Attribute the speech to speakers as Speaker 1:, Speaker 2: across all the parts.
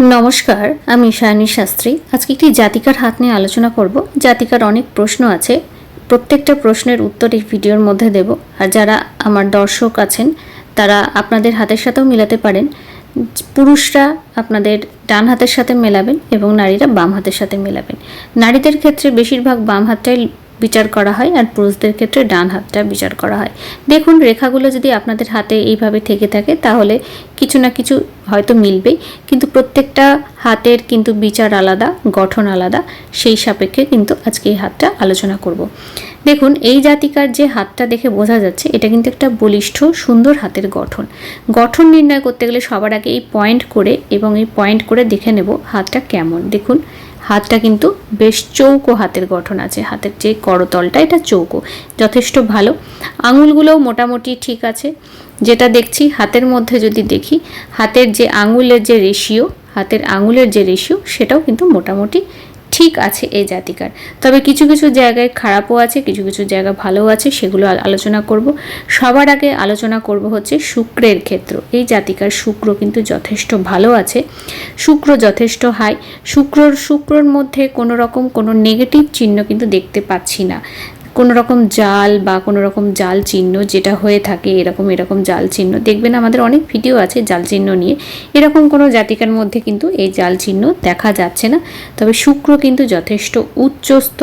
Speaker 1: নমস্কার, আমি শায়নী শাস্ত্রী। আজকে একটি জাতিকার হাত নিয়ে আলোচনা করব। জাতিকার অনেক প্রশ্ন আছে। প্রত্যেকটা প্রশ্নের উত্তর এই ভিডিওর মধ্যে দেব। আর যারা আমার দর্শক আছেন, তারা আপনাদের হাতের সাথেও মেলাতে পারেন। পুরুষরা আপনাদের ডান হাতের সাথে মেলাবেন এবং নারীরা বাম হাতের সাথে মেলাবেন। নারীদের ক্ষেত্রে বেশিরভাগ বাম হাতটাই বিচার করা হয় আর পুরুষদের ক্ষেত্রে ডান হাতটা বিচার করা হয়। দেখুন, রেখাগুলো যদি আপনাদের হাতে এইভাবে থেকে থাকে, তাহলে কিছু না কিছু হয়তো মিলবেই, কিন্তু প্রত্যেকটা হাতের কিন্তু বিচার আলাদা, গঠন আলাদা। সেই সাপেক্ষে কিন্তু আজকে এই হাতটা আলোচনা করব। দেখুন, এই জাতিকার যে হাতটা দেখে বোঝা যাচ্ছে, এটা কিন্তু একটা বলিষ্ঠ, সুন্দর হাতের গঠন। গঠন নির্ণয় করতে গেলে সবার আগে এই পয়েন্ট করে এবং এই পয়েন্ট করে দেখে নেব হাতটা কেমন। দেখুন হাতটা কিন্তু বেশ চৌকো হাতের গঠন আছে। হাতের যে করতলটা, এটা চৌকো। যথেষ্ট ভালো। আঙুলগুলোও মোটামুটি ঠিক আছে। যেটা দেখছি, হাতের মধ্যে যদি দেখি, হাতের যে আঙুলের যে রেশিও হাতের আঙুলের যে রেশিও সেটাও কিন্তু মোটামুটি ঠিক আছে এই জাতিকার। তবে কিছু কিছু জায়গায় খারাপও আছে, কিছু কিছু জায়গা ভালোও আছে, সেগুলো আলোচনা করব। সবার আগে আলোচনা করব হচ্ছে শুক্রের ক্ষেত্র। এই জাতিকার শুক্র কিন্তু যথেষ্ট ভালো আছে। শুক্র যথেষ্ট হাই শুক্রর শুক্রর মধ্যে কোনো রকম কোনো নেগেটিভ চিহ্ন কিন্তু দেখতে পাচ্ছি না। কোনো রকম জাল বা কোনো রকম জাল চিহ্ন যেটা হয়ে থাকে এরকম এরকম জাল চিহ্ন। দেখবেন আমাদের অনেক ভিডিও আছে জাল চিহ্ন নিয়ে। এরকম কোনো জাতিকার মধ্যে কিন্তু এই জাল চিহ্ন দেখা যাচ্ছে না। তবে শুক্র কিন্তু যথেষ্ট উচ্চস্থ।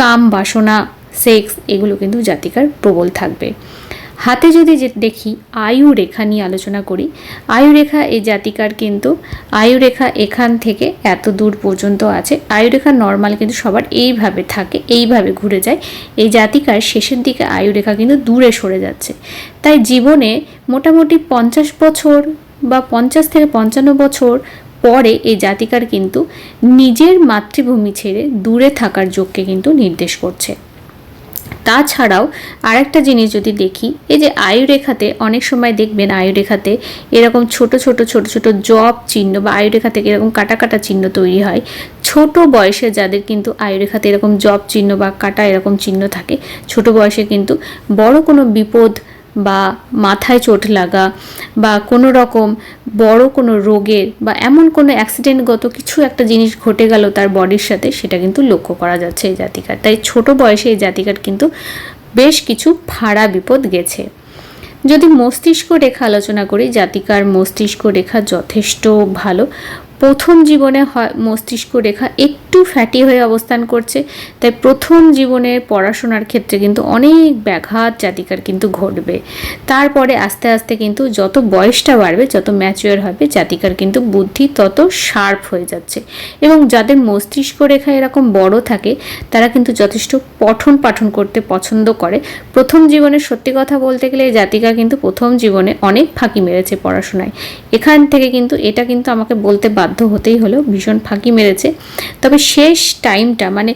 Speaker 1: কাম বাসনা, সেক্স এগুলো কিন্তু জাতিকার প্রবল থাকবে। হাতে যদি যে দেখি আয়ু রেখা নিয়ে আলোচনা করি আয়ু রেখা এই জাতিকার কিন্তু আয়ু রেখা এখান থেকে এত দূর পর্যন্ত আছে আয়ু রেখা নর্মাল কিন্তু সবার এইভাবে থাকে, এইভাবে ঘুরে যায়, এই জাতিকার শেষের দিকে আয়ু রেখা কিন্তু দূরে সরে যাচ্ছে। তাই জীবনে মোটামুটি পঞ্চাশ বছর বা পঞ্চাশ থেকে পঞ্চান্ন বছর পরে এই জাতিকার কিন্তু নিজের মাতৃভূমি ছেড়ে দূরে থাকার যোগকে কিন্তু নির্দেশ করছে। তাছাড়াও আর একটা জিনিস যদি দেখি, এই যে আয়ুরেখাতে অনেক সময় দেখবেন আয়ুরেখাতে এরকম ছোট ছোট ছোট ছোট জব চিহ্ন বা আয়ুরেখা থেকে এরকম কাটা কাটা চিহ্ন তৈরি হয়। ছোট বয়সে যাদের কিন্তু আয়ুরেখাতে এরকম জব চিহ্ন বা কাটা এরকম চিহ্ন থাকে, ছোট বয়সে কিন্তু বড় কোনো বিপদ বা মাথায় চোট লাগা বা কোনো রকম বড় কোনো রোগের বা এমন কোনো অ্যাক্সিডেন্টগত কিছু একটা জিনিস ঘটে গেল তার বডির সাথে, সেটা কিন্তু লক্ষ্য করা যাচ্ছে এই জাতিকার। তাই ছোট বয়সে এই জাতিকার কিন্তু বেশ কিছু ফাড়া বিপদ গেছে। যদি মস্তিষ্ক রেখা আলোচনা করি, জাতিকার মস্তিষ্ক রেখা যথেষ্ট ভালো। প্রথম জীবনে হয় মস্তিষ্ক রেখা একটু ফ্যাটি হয়ে অবস্থান করছে, তাই প্রথম জীবনের পড়াশোনার ক্ষেত্রে কিন্তু অনেক ব্যাঘাত জাতিকার কিন্তু ঘটবে। তারপরে আস্তে আস্তে কিন্তু যত বয়সটা বাড়বে, যত ম্যাচিওর হবে, জাতিকার কিন্তু বুদ্ধি তত শার্প হয়ে যাচ্ছে। এবং যাদের মস্তিষ্ক রেখা এরকম বড় থাকে, তারা কিন্তু যথেষ্ট পঠন পাঠন করতে পছন্দ করে। প্রথম জীবনে সত্যি কথা বলতে গেলে জাতিকা কিন্তু প্রথম জীবনে অনেক ফাঁকি মেরেছে পড়াশোনায়। এখান থেকে কিন্তু এটা কিন্তু আমাকে বলতে বাধ্য হতেই হলো, ভীষণ ফাঁকি মেরেছে। তবে শেষ টাইমটা মানে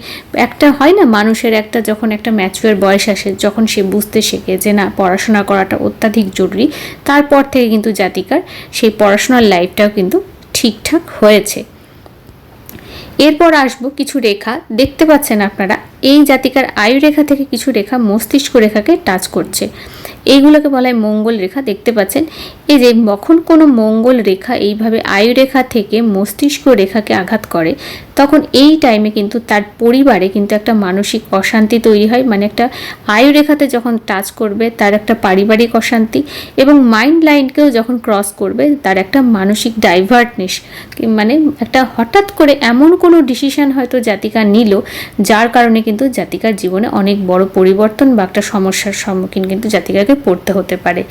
Speaker 1: একটা হয় না, মানুষের একটা যখন একটা ম্যাচুয়ার বয়স আসে, যখন সে বুঝতে শেখে যে না, পড়াশোনা করাটা অত্যাধিক জরুরি, তারপর থেকে কিন্তু জাতিকার সেই পড়াশোনার লাইফটাও কিন্তু ঠিকঠাক হয়েছে। এরপর আসব কিছু রেখা। দেখতে পাচ্ছেন আপনারা, এই জাতিকার আয়ু রেখা থেকে কিছু রেখা মস্তিষ্ক রেখাকে টাচ করছে। এইগুলোকে বলা হয় মঙ্গল রেখা, দেখতে পাচ্ছেন? এই যে যখন কোনো মঙ্গল রেখা এইভাবে আয়ু রেখা থেকে মস্তিষ্ক রেখাকে আঘাত করে, তখন এই টাইমে কিন্তু তার পরিবারে কিন্তু একটা মানসিক অশান্তি তৈরি হয়। মানে একটা আয়ু রেখাতে যখন টাচ করবে, তার একটা পারিবারিক অশান্তি এবং মাইন্ড লাইনকেও যখন ক্রস করবে, তার একটা মানসিক ডাইভার্টনেস মানে একটা হঠাৎ করে এমন কোনো ডিসিশন হয়তো জাতিকা নিল, যার কারণে কিন্তু জাতিকার জীবনে অনেক বড় পরিবর্তন বা একটা সমস্যার সম্মুখীন কিন্তু জাতিকাকে পড়তে হতে পারে।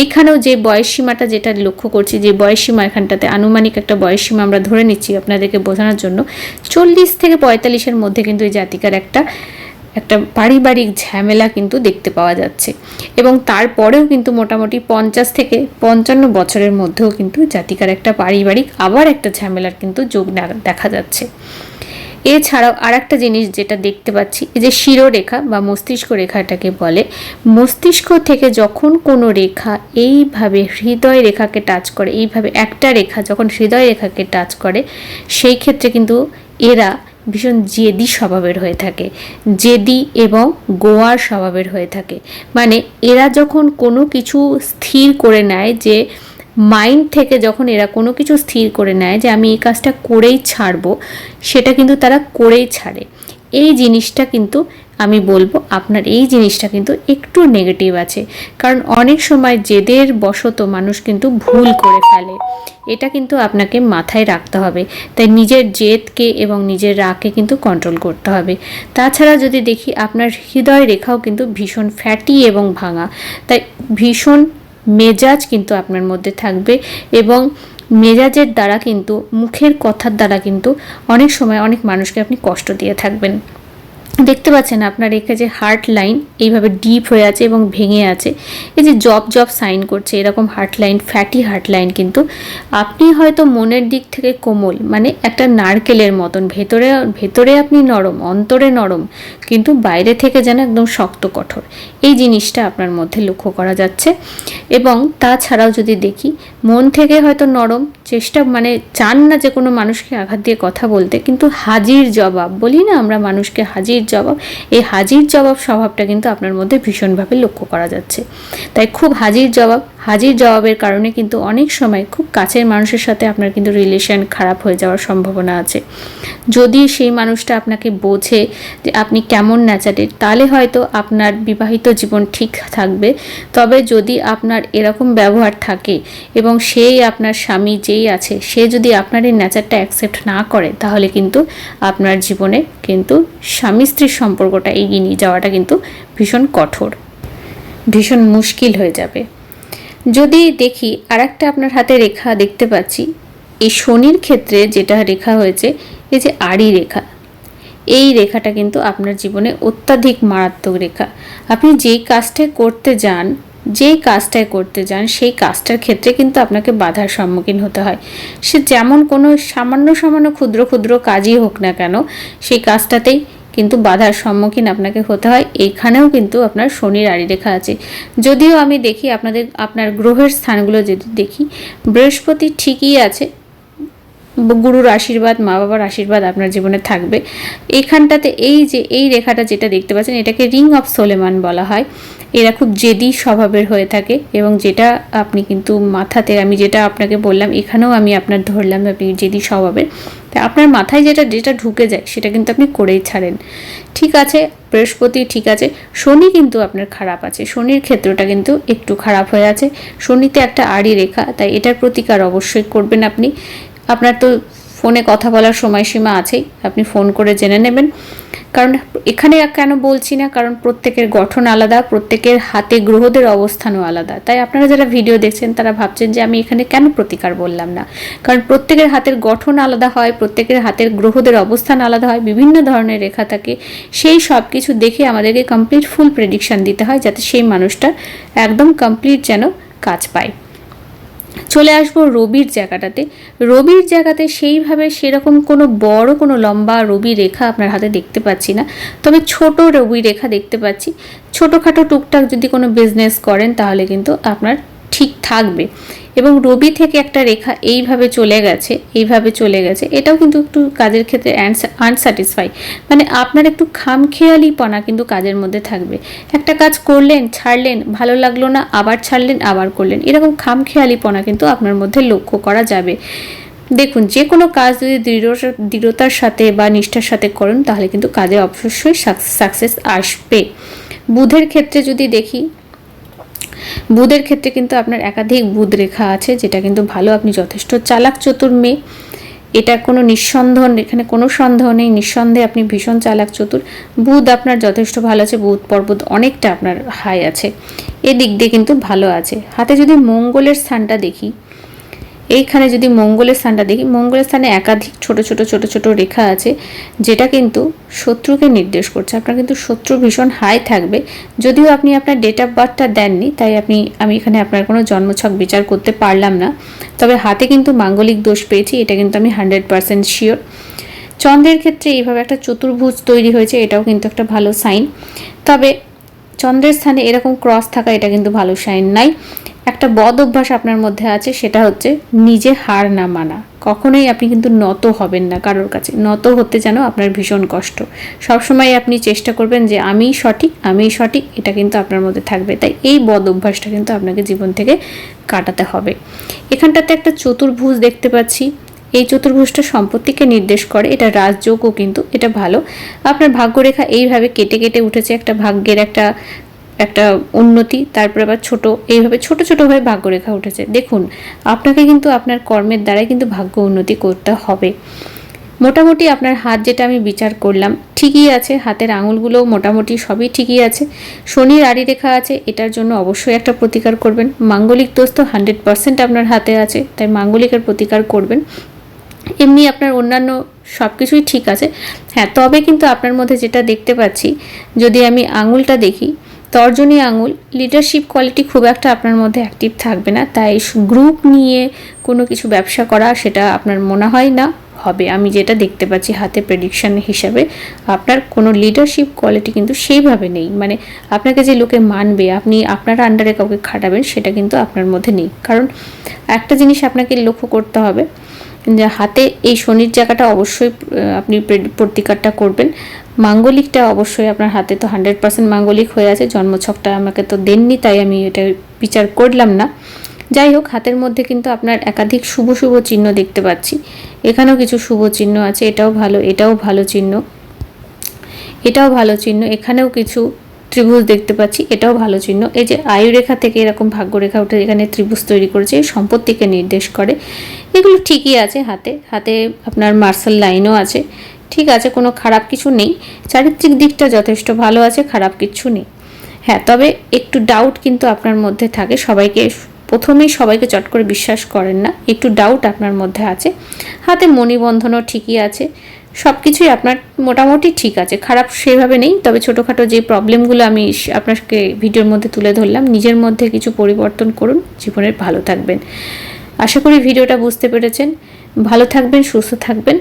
Speaker 1: এইখানেও যে বয়স সীমাটা যেটা লক্ষ্য করছি, যে বয়স সীমা এখানটাতে আনুমানিক একটা বয়স সীমা আমরা ধরে নিচ্ছি আপনাদেরকে বোঝানোর জন্য, চল্লিশ থেকে পঁয়তাল্লিশের মধ্যে কিন্তু এই জাতিকার একটা একটা পারিবারিক ঝামেলা কিন্তু দেখতে পাওয়া যাচ্ছে। এবং তারপরেও কিন্তু মোটামুটি পঞ্চাশ থেকে পঞ্চান্ন বছরের মধ্যেও কিন্তু জাতিকার একটা পারিবারিক আবার একটা ঝামেলার কিন্তু যোগ দেখা যাচ্ছে। এছাড়াও আর একটা জিনিস যেটা দেখতে পাচ্ছি, এই যে শিরোরেখা বা মস্তিষ্ক রেখাটাকে বলে, মস্তিষ্ক থেকে যখন কোনো রেখা এইভাবে হৃদয় রেখাকে টাচ করে, এইভাবে একটা রেখা যখন হৃদয় রেখাকে টাচ করে, সেই ক্ষেত্রে কিন্তু এরা ভীষণ জেদি স্বভাবের হয়ে থাকে। জেদি এবং গোয়ার স্বভাবের হয়ে থাকে। মানে এরা যখন কোনো কিছু স্থির করে নেয় যে মাইন্ড থেকে যখন এরা কোনো কিছু স্থির করে নেয় যে আমি এই কাজটা করেই ছাড়বো, সেটা কিন্তু তারা করেই ছাড়ে। এই জিনিসটা কিন্তু আমি বলব, আপনার এই জিনিসটা কিন্তু একটু নেগেটিভ আছে। কারণ অনেক সময় জেদের বশত মানুষ কিন্তু ভুল করে ফেলে। এটা কিন্তু আপনাকে মাথায় রাখতে হবে। তাই নিজের জেদকে এবং নিজের রাগকে কিন্তু কন্ট্রোল করতে হবে। তাছাড়া যদি দেখি আপনার হৃদয় রেখাও কিন্তু ভীষণ ফ্যাটি এবং ভাঙা। তাই ভীষণ মেজাজ কিন্তু আপনার মধ্যে থাকবে এবং মেজাজের দ্বারা কিন্তু, মুখের কথার দ্বারা কিন্তু অনেক সময় অনেক মানুষকে আপনি কষ্ট দিয়ে থাকবেন। দেখতে পাচ্ছেন আপনার এখানে যে হার্ট লাইন এইভাবে ডিপ হয়ে আছে এবং ভেঙে আছে। এই যে জব জব সাইন করছে, এরকম heart line fatty heart line কিন্তু। আপনি হয়তো মনের দিক থেকে কোমল মানে একটা নারকেলের মতন, ভেতরে ভেতরে আপনি নরম, অন্তরে নরম, কিন্তু বাইরে থেকে যেন একদম শক্ত, কঠোর। এই জিনিসটা আপনার মধ্যে লক্ষ্য করা যাচ্ছে। এবং তাছাড়াও যদি দেখি মন থেকে হয়তো নরম, চেষ্টা মানে চান না যে কোনো মানুষকে আঘাত দিয়ে কথা বলতে, কিন্তু হাজির জবাব, বলি না আমরা মানুষকে হাজির জবাব, এই হাজির জবাব স্বভাবটা কিন্তু আপনার মধ্যে ভীষণভাবে লক্ষ্য করা যাচ্ছে। তাই খুব হাজির জবাব, হাজির জবাবের কারণে কিন্তু অনেক সময় খুব কাছের মানুষের সাথে আপনার কিন্তু রিলেশন খারাপ হয়ে যাওয়ার সম্ভাবনা আছে। যদি সেই মানুষটা আপনাকে বোঝে যে আপনি কেমন ন্যাচারের তাহলে হয়তো আপনার বিবাহিত জীবন ঠিক থাকবে। তবে যদি আপনার এরকম ব্যবহার থাকে এবং সেই আপনার স্বামী যেই আছে, সে যদি আপনার এই নেচারটা অ্যাকসেপ্ট না করে, তাহলে কিন্তু আপনার জীবনে কিন্তু স্বামী স্ত্রীর সম্পর্কটা এগিয়ে নিয়ে যাওয়াটা কিন্তু ভীষণ কঠোর, ভীষণ মুশকিল হয়ে যাবে। যদি দেখি আর একটা আপনার হাতে রেখা দেখতে পাচ্ছি, এই শনির ক্ষেত্রে যেটা রেখা হয়েছে, এই যে আড়ি রেখা, এই রেখাটা কিন্তু আপনার জীবনে অত্যাধিক মারাত্মক রেখা। আপনি যেই কাজটা করতে যান যেই কাজটাই করতে যান, সেই কাজটার ক্ষেত্রে কিন্তু আপনাকে বাধার সম্মুখীন হতে হয়। সে যেমন কোনো সামান্য সামান্য ক্ষুদ্র ক্ষুদ্র কাজই হোক না কেন, সেই কাজটাতেই কিন্তু বাধার সম্মুখীন আপনাকে হতে হয়। এখানেও কিন্তু আপনার শনির আড়ি রেখা আছে। যদিও আমি দেখি আপনাদের, আপনার গ্রহের স্থানগুলো যদি দেখি, বৃহস্পতি ঠিকই আছে গুরুর আশীর্বাদ, মা বাবার আশীর্বাদ আপনার জীবনে থাকবে। এখানটাতে এই যে, এই রেখাটা যেটা দেখতে পাচ্ছেন, এটাকে রিং অফ সোলেমান বলা হয়। এরা খুব জেদি স্বভাবের হয়ে থাকে এবং যেটা আপনি কিন্তু মাথাতে, আমি যেটা আপনাকে বললাম, এখানেও আমি আপনার ধরলাম আপনি জেদি স্বভাবের। তা আপনার মাথায় যেটা যেটা ঢুকে যায়, সেটা কিন্তু আপনি করেই ছাড়েন। ঠিক আছে, বৃহস্পতি ঠিক আছে, শনি কিন্তু আপনার খারাপ আছে। শনির ক্ষেত্রটা কিন্তু একটু খারাপ হয়ে আছে। শনিতে একটা আড়ি রেখা, তাই এটার প্রতিকার অবশ্যই করবেন আপনি। আপনার তো ফোনে কথা বলার সময়সীমা আছেই, আপনি ফোন করে জেনে নেবেন। কারণ এখানে কেন বলছি না, কারণ প্রত্যেকের গঠন আলাদা, প্রত্যেকের হাতে গ্রহদের অবস্থানও আলাদা। তাই আপনারা যারা ভিডিও দেখছেন, তারা ভাবছেন যে আমি এখানে কেন প্রতিকার বললাম না? কারণ প্রত্যেকের হাতের গঠন আলাদা হয়, প্রত্যেকের হাতের গ্রহদের অবস্থান আলাদা হয়, বিভিন্ন ধরনের রেখা থাকে। সেই সব কিছু দেখে আমাদেরকে কমপ্লিট ফুল প্রেডিকশান দিতে হয়, যাতে সেই মানুষটা একদম কমপ্লিট যেন কাজ পায়। চলে আসব রবির জায়গাটাতে। রবির জায়গাতে সেইভাবে সেরকম কোনো বড় কোনো লম্বা রবি রেখা আপনার হাতে দেখতে পাচ্ছি না। তবে ছোট রবি রেখা দেখতে পাচ্ছি। ছোটোখাটো টুকটাক যদি কোনো বিজনেস করেন তাহলে কিন্তু আপনার ঠিক থাকবে। এবং রবি থেকে একটা রেখা এইভাবে চলে গেছে, এইভাবে চলে গেছে। এটাও কিন্তু একটু কাজের ক্ষেত্রে আনস্যাটিসফাই মানে আপনার একটু খামখেয়ালিপনা কিন্তু কাজের মধ্যে থাকবে। একটা কাজ করলেন, ছাড়লেন, ভালো লাগল না, আবার ছাড়লেন, আবার করলেন। এরকম খামখেয়ালিপনা কিন্তু আপনার মধ্যে লক্ষ্য করা যাবে। দেখুন, যে কোনো কাজ যদি দৃঢ়, দৃঢ়তার সাথে বা নিষ্ঠার সাথে করেন, তাহলে কিন্তু কাজে অবশ্যই সাকসেস আসবে। বুধের ক্ষেত্রে যদি দেখি বুধের ক্ষেত্রে কিন্তু আপনার একাধিক বুধ রেখা আছে, যেটা কিন্তু ভালো, আপনি যথেষ্ট চালাক চতুর মেয়ে। এটা কোনো নিঃসন্দেহ, এখানে কোনো সন্দেহ নেই, নিঃসন্দেহে আপনি ভীষণ চালাক চতুর। বুধ আপনার যথেষ্ট ভালো আছে, বুধ পর্বত অনেকটা আপনার হাই আছে। এ দিক দিয়ে কিন্তু ভালো আছে। হাতে যদি মঙ্গলের স্থানটা দেখি এইখানে যদি মঙ্গলের স্থানটা দেখি, মঙ্গলের স্থানে একাধিক ছোট ছোট ছোট ছোট রেখা আছে, যেটা কিন্তু শত্রুকে নির্দেশ করছে। আপনার কিন্তু শত্রু ভীষণ হাই থাকবে। যদিও আপনি আপনার ডেট অফ বার্থটা দেননি, তাই আপনি, আমি এখানে আপনার কোনো জন্মছক বিচার করতে পারলাম না। তবে হাতে কিন্তু মাঙ্গলিক দোষ পেয়েছি, এটা কিন্তু আমি হান্ড্রেড পারসেন্ট শিওর চন্দ্রের ক্ষেত্রে এইভাবে একটা চতুর্ভুজ তৈরি হয়েছে, এটাও কিন্তু একটা ভালো সাইন তবে চন্দ্রের স্থানে এরকম ক্রস থাকা, এটা কিন্তু ভালো সাইন নাই। একটা বদ অভ্যাস আপনার মধ্যে আছে, সেটা হচ্ছে নিজে হার না মানা। কখনোই আপনি কিন্তু নত হবেন না কারোর কাছে। নত হতে যেন আপনার ভীষণ কষ্ট। সবসময় আপনি চেষ্টা করবেন যে আমিই সঠিক আমিই সঠিক। এটা কিন্তু আপনার মধ্যে থাকবে। তাই এই বদ অভ্যাসটা কিন্তু আপনাকে জীবন থেকে কাটাতে হবে। এখানটাতে একটা চতুর্ভুজ দেখতে পাচ্ছি। এই চতুর্ভুজটা সম্পত্তিকে নির্দেশ করে, এটা রাজযোগও কিন্তু, এটা ভালো। আপনার ভাগ্যরেখা এইভাবে কেটে কেটে উঠেছে, একটা ভাগ্যের একটা একটা উন্নতি, তারপরে আবার ছোট, এইভাবে ছোট ছোট হয়ে ভাগ্যরেখা উঠেছে। দেখুন, আপনাকে কিন্তু আপনার কর্মের দ্বারাই কিন্তু ভাগ্য উন্নতি করতে হবে। মোটামুটি আপনার হাত যেটা আমি বিচার করলাম, ঠিকই আছে, হাতের আঙুলগুলো মোটামুটি সবই ঠিকই আছে। শনির আড়ি রেখা আছে, এটার জন্য অবশ্যই একটা প্রতিকার করবেন। মাঙ্গলিক দোষ তো হান্ড্রেড পার্সেন্ট আপনার হাতে আছে, তাই মাঙ্গলিকের প্রতিকার করবেন। এমনি আপনার অন্যান্য সব কিছুই ঠিক আছে। হ্যাঁ তবে কিন্তু আপনার মধ্যে যেটা দেখতে পাচ্ছি, যদি আমি আঙুলটা দেখি তর্জনী আঙুল লিডারশিপ কোয়ালিটি খুব একটা আপনার মধ্যে অ্যাক্টিভ থাকবে না, তাই গ্রুপ নিয়ে কোনো কিছু ব্যবসা করা সেটা আপনার মনে হয় না, হবে। আমি যেটা দেখতে পাচ্ছি হাতে প্রেডিকশন হিসাবে, আপনার কোনো লিডারশিপ কোয়ালিটি কিন্তু সেইভাবে নেই। মানে আপনাকে যে লোকে মানবে, আপনি, আপনার আন্ডারে কাউকে খাটাবেন, সেটা কিন্তু আপনার মধ্যে নেই। কারণ একটা জিনিস আপনাকে লক্ষ্য করতে হবে যে হাতে এই শনির জায়গাটা অবশ্যই আপনি প্রতিকারটা করবেন। মাঙ্গলিকটা অবশ্যই আপনার হাতে তো হান্ড্রেড পার্সেন্ট মাঙ্গলিক হয়ে আছে, জন্মছকটা আমাকে তো দেননি, তাই আমি এটা বিচার করলাম না। যাই হোক, হাতের মধ্যে কিন্তু আপনার একাধিক শুভ শুভ চিহ্ন দেখতে পাচ্ছি। এখানেও কিছু শুভ চিহ্ন আছে, এটাও ভালো এটাও ভালো চিহ্ন। এটাও ভালো চিহ্ন, এখানেও কিছু ত্রিভুজ দেখতে পাচ্ছি, এটাও ভালো চিহ্ন। এই যে আয়ুরেখা থেকে এরকম ভাগ্যরেখা উঠে এখানে ত্রিভুজ তৈরি করেছে, এই সম্পত্তিকে নির্দেশ করে। এগুলো ঠিকই আছে হাতে হাতে আপনার মার্শাল লাইনও আছে। ঠিক আছে, কোনো খারাপ কিছু নেই। চারিত্রিক দিকটা যথেষ্ট ভালো আছে, খারাপ কিছু নেই। হ্যাঁ তবে একটু ডাউট কিন্তু আপনার মধ্যে থাকে। সবাইকে, প্রথমেই সবাইকে চট করে বিশ্বাস করেন না। একটু ডাউট আপনার মধ্যে আছে। হাতে মণিবন্ধনও ঠিকই আছে। সব কিছুই আপনার মোটামুটি ঠিক আছে। খারাপ সেভাবে নেই, তবে ছোটোখাটো যে প্রবলেমগুলো আমি আপনাকে ভিডিওর মধ্যে তুলে ধরলাম, নিজের মধ্যে কিছু পরিবর্তন করুন। জীবনের ভালো থাকবেন। আশা করি ভিডিওটা বুঝতে পেরেছেন। ভালো থাকবেন, সুস্থ থাকবেন।